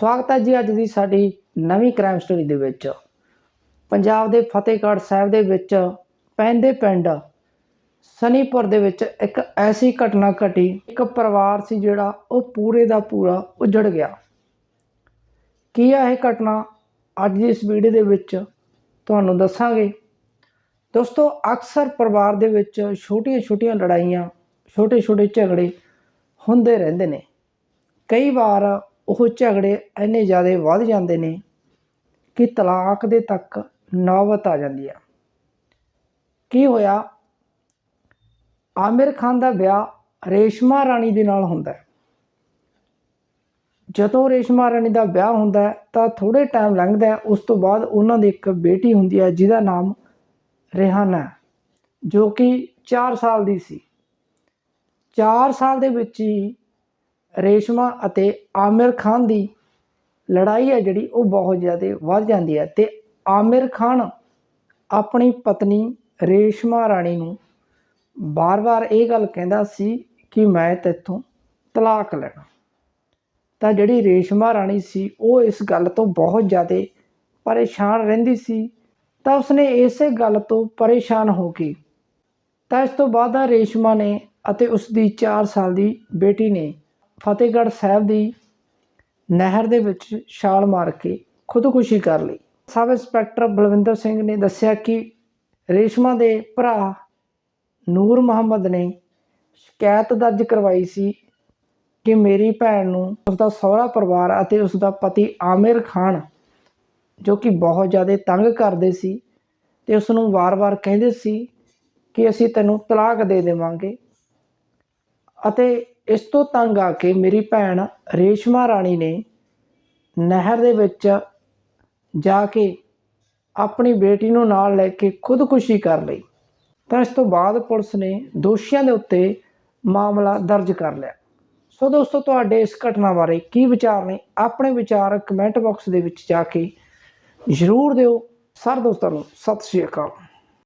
ਸਵਾਗਤ ਹੈ ਜੀ ਅੱਜ ਦੀ ਸਾਡੀ ਨਵੀਂ ਕ੍ਰਾਈਮ ਸਟੋਰੀ ਦੇ ਵਿੱਚ। ਪੰਜਾਬ ਦੇ ਫਤਿਹਗੜ੍ਹ ਸਾਹਿਬ ਦੇ ਵਿੱਚ ਪੈਂਦੇ ਪਿੰਡ ਸਨੀਪੁਰ ਦੇ ਵਿੱਚ ਇੱਕ ਐਸੀ ਘਟਨਾ ਘਟੀ, ਇੱਕ ਪਰਿਵਾਰ ਸੀ ਜਿਹੜਾ ਉਹ ਪੂਰੇ ਦਾ ਪੂਰਾ ਉਜੜ ਗਿਆ। ਕੀ ਆ ਇਹ ਘਟਨਾ? ਅੱਜ ਦੀ ਇਸ ਵੀਡੀਓ ਦੇ ਵਿੱਚ ਤੁਹਾਨੂੰ ਦੱਸਾਂਗੇ। ਦੋਸਤੋ, ਅਕਸਰ ਪਰਿਵਾਰ ਦੇ ਵਿੱਚ ਛੋਟੀਆਂ-ਛੋਟੀਆਂ ਲੜਾਈਆਂ, ਛੋਟੇ-ਛੋਟੇ ਝਗੜੇ ਹੁੰਦੇ ਰਹਿੰਦੇ ਨੇ। ਕਈ ਵਾਰ ਉਹ ਝਗੜੇ ਇੰਨੇ ਜ਼ਿਆਦਾ ਵੱਧ ਜਾਂਦੇ ਨੇ ਕਿ ਤਲਾਕ ਦੇ ਤੱਕ ਨੌਬਤ ਆ ਜਾਂਦੀ ਆ। ਕੀ ਹੋਇਆ? ਆਮਿਰ ਖਾਨ ਦਾ ਵਿਆਹ ਰੇਸ਼ਮਾ ਰਾਣੀ ਦੇ ਨਾਲ ਹੁੰਦਾ ਹੈ। ਜਦੋਂ ਰੇਸ਼ਮਾ ਰਾਣੀ ਦਾ ਵਿਆਹ ਹੁੰਦਾ ਹੈ ਤਾਂ ਥੋੜੇ ਟਾਈਮ ਲੰਘਦਾ ਉਸ ਤੋਂ ਬਾਅਦ ਉਹਨਾਂ ਦੀ ਇੱਕ ਬੇਟੀ ਹੁੰਦੀ ਹੈ, ਜਿਹਦਾ ਨਾਮ ਰਿਹਾਨਾ ਜੋ ਕਿ 4 ਸਾਲ ਦੀ ਸੀ। 4 ਸਾਲ ਦੇ ਵਿੱਚ ਹੀ ਰੇਸ਼ਮਾ ਅਤੇ ਆਮਿਰ ਖਾਨ ਦੀ ਲੜਾਈ ਹੈ ਜਿਹੜੀ, ਉਹ ਬਹੁਤ ਜ਼ਿਆਦਾ ਵੱਧ ਜਾਂਦੀ ਹੈ। ਤੇ ਆਮਿਰ ਖਾਨ ਆਪਣੀ ਪਤਨੀ ਰੇਸ਼ਮਾ ਰਾਣੀ ਨੂੰ ਬਾਰ-ਬਾਰ ਇਹ ਗੱਲ ਕਹਿੰਦਾ ਸੀ ਕਿ ਮੈਂ ਤੇਥੋਂ ਤਲਾਕ ਲੈਣਾ। ਤਾਂ ਜਿਹੜੀ ਰੇਸ਼ਮਾ ਰਾਣੀ ਸੀ, ਉਹ ਇਸ ਗੱਲ ਤੋਂ ਬਹੁਤ ਜ਼ਿਆਦਾ ਪਰੇਸ਼ਾਨ ਰਹਿੰਦੀ ਸੀ। ਤਾਂ ਉਸਨੇ ਇਸੇ ਗੱਲ ਤੋਂ ਪਰੇਸ਼ਾਨ ਹੋ ਕੇ ਤਾਂ ਇਸ ਤੋਂ ਬਾਅਦ ਰੇਸ਼ਮਾ ਨੇ ਅਤੇ ਉਸ ਦੀ 4 ਸਾਲ ਦੀ ਬੇਟੀ ਨੇ ਫਤਿਹਗੜ੍ਹ ਸਾਹਿਬ ਦੀ ਨਹਿਰ ਦੇ ਵਿੱਚ ਛਾਲ ਮਾਰ ਕੇ ਖੁਦਕੁਸ਼ੀ ਕਰ ਲਈ। ਸਬ ਇੰਸਪੈਕਟਰ ਬਲਵਿੰਦਰ ਸਿੰਘ ਨੇ ਦੱਸਿਆ ਕਿ ਰੇਸ਼ਮਾ ਦੇ ਭਰਾ ਨੂਰ ਮੁਹੰਮਦ ਨੇ ਸ਼ਿਕਾਇਤ ਦਰਜ ਕਰਵਾਈ ਸੀ ਕਿ ਮੇਰੀ ਭੈਣ ਨੂੰ ਉਸਦਾ ਸਹੁਰਾ ਪਰਿਵਾਰ ਅਤੇ ਉਸਦਾ ਪਤੀ ਆਮਿਰ ਖਾਨ, ਜੋ ਕਿ ਬਹੁਤ ਜ਼ਿਆਦਾ ਤੰਗ ਕਰਦੇ ਸੀ ਤੇ ਉਸ ਨੂੰ ਵਾਰ-ਵਾਰ ਕਹਿੰਦੇ ਸੀ ਕਿ ਅਸੀਂ ਤੈਨੂੰ ਤਲਾਕ ਦੇ ਦੇਵਾਂਗੇ। ਅਤੇ ਇਸ ਤੋਂ ਤੰਗ ਆ ਕੇ ਮੇਰੀ ਭੈਣ ਰੇਸ਼ਮਾ ਰਾਣੀ ਨੇ ਨਹਿਰ ਦੇ ਵਿੱਚ ਜਾ ਕੇ ਆਪਣੀ ਬੇਟੀ ਨੂੰ ਨਾਲ ਲੈ ਕੇ ਖੁਦਕੁਸ਼ੀ ਕਰ ਲਈ। ਤਾਂ ਇਸ ਤੋਂ ਬਾਅਦ ਪੁਲਿਸ ਨੇ ਦੋਸ਼ੀਆਂ ਦੇ ਉੱਤੇ ਮਾਮਲਾ ਦਰਜ ਕਰ ਲਿਆ। ਸੋ ਦੋਸਤੋ, ਤੁਹਾਡੇ ਇਸ ਘਟਨਾ ਬਾਰੇ ਕੀ ਵਿਚਾਰ ਨੇ, ਆਪਣੇ ਵਿਚਾਰ ਕਮੈਂਟ ਬਾਕਸ ਦੇ ਵਿੱਚ ਜਾ ਕੇ ਜ਼ਰੂਰ ਦਿਓ। ਸਰ ਦੋਸਤਾਂ ਨੂੰ, ਸਤਿ ਸ਼੍ਰੀ ਅਕਾਲ।